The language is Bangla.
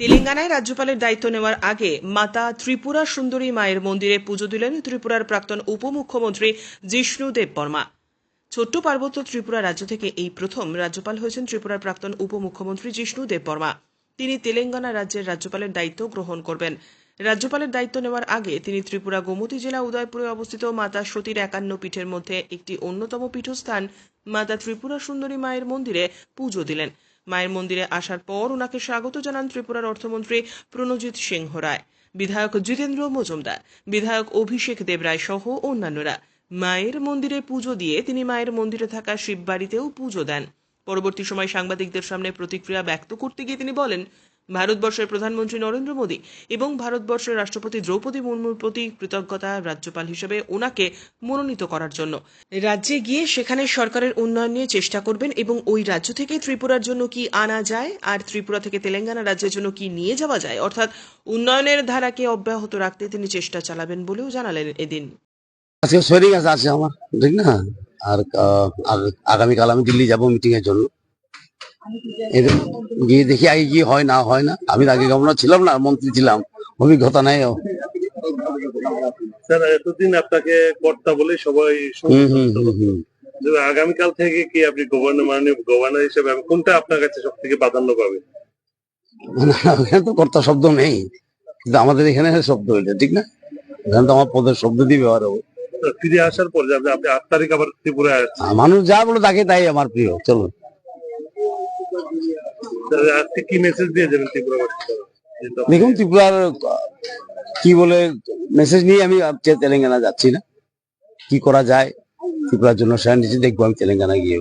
তেলেঙ্গানায় রাজ্যপালের দায়িত্ব নেওয়ার আগে মাতা ত্রিপুরা সুন্দরী মায়ের মন্দিরে পুজো দিলেন ত্রিপুরার প্রাক্তন উপমুখ্যমন্ত্রী জিষ্ণু দেব বর্মা। ছোট্ট পার্বত্য ত্রিপুরা রাজ্য থেকে এই প্রথম রাজ্যপাল হয়েছেন ত্রিপুরার প্রাক্তন উপমুখ্যমন্ত্রী জিষ্ণু দেব বর্মা। তিনি তেলেঙ্গানা রাজ্যের রাজ্যপালের দায়িত্ব গ্রহণ করবেন। রাজ্যপালের দায়িত্ব নেওয়ার আগে তিনি ত্রিপুরা গোমতী জেলা উদয়পুরে অবস্থিত মাতা সতীর একান্ন পীঠের মধ্যে একটি অন্যতম পীঠস্থান মাতা ত্রিপুরা সুন্দরী মায়ের মন্দিরে পুজো দিলেন। মায়ের মন্দিরে আসার পর ওনাকে স্বাগত জানান ত্রিপুরার অর্থমন্ত্রী প্রণজিৎ সিংহ রায় বিধায়ক জিতেন্দ্র মজুমদার, বিধায়ক অভিষেক দেবরায় সহ অন্যান্যরা। মায়ের মন্দিরে পুজো দিয়ে তিনি মায়ের মন্দিরে থাকা শিববাড়িতেও পুজো দেন। পরবর্তী সময় সাংবাদিকদের সামনে প্রতিক্রিয়া ব্যক্ত করতে গিয়ে তিনি বলেন ভারতবর্ষের প্রধানমন্ত্রী নরেন্দ্র মোদী এবং ভারতবর্ষের রাষ্ট্রপতি দ্রৌপদী মুর্মুর প্রতি কৃতজ্ঞতা রাজ্যপাল হিসেবে ওনাকে মনোনীত করার জন্য। রাজ্যে গিয়ে সেখানে সরকারের উন্নয়ন নিয়ে চেষ্টা করবেন এবং ওই রাজ্য থেকে ত্রিপুরার জন্য কি আনা যায়? আর ত্রিপুরা থেকে তেলেঙ্গানা রাজ্যের জন্য কি নিয়ে যাওয়া যায়? অর্থাৎ উন্নয়নের ধারাকে অব্যাহত রাখতে তিনি চেষ্টা চালাবেন বলেও জানালেন এদিন। আজকে শরীর আছে আমার, ঠিক না? আর আগামীকাল আমি দিল্লি যাব মিটিং এর জন্য। গিয়ে দেখি আগে কি হয় না হয় না। আমি আগে গভর্নর ছিলাম না মন্ত্রী ছিলাম। অভিজ্ঞতা নাই স্যার এতদিন আপনাকে কর্তা বলে সবাই আগামীকাল থেকে কি আপনি গভর্নর মাননীয় গভর্নর হিসেবে কোনটা আপনার কাছে সব থেকে প্রাধান্য পাবে? মানে ওখানে তো কর্তা শব্দ নেই। কিন্তু আমাদের এখানে শব্দ হইলে ঠিক না? এখানে তো আমার পদের শব্দ দিয়ে ব্যবহার হবে। ফিরে আসার পর আপনি আট তারিখ আবার ত্রিপুরায় মানুষ যা বলে তাকে তাই আমার প্রিয় চলো আজকে কি মেসেজ দিয়ে দেখুন, ত্রিপুরার, কি বলে মেসেজ নিয়ে আমি তেলেঙ্গানা যাচ্ছি না। কি করা যায়? ত্রিপুরার জন্য দেখব আমি তেলেঙ্গানা গিয়ে।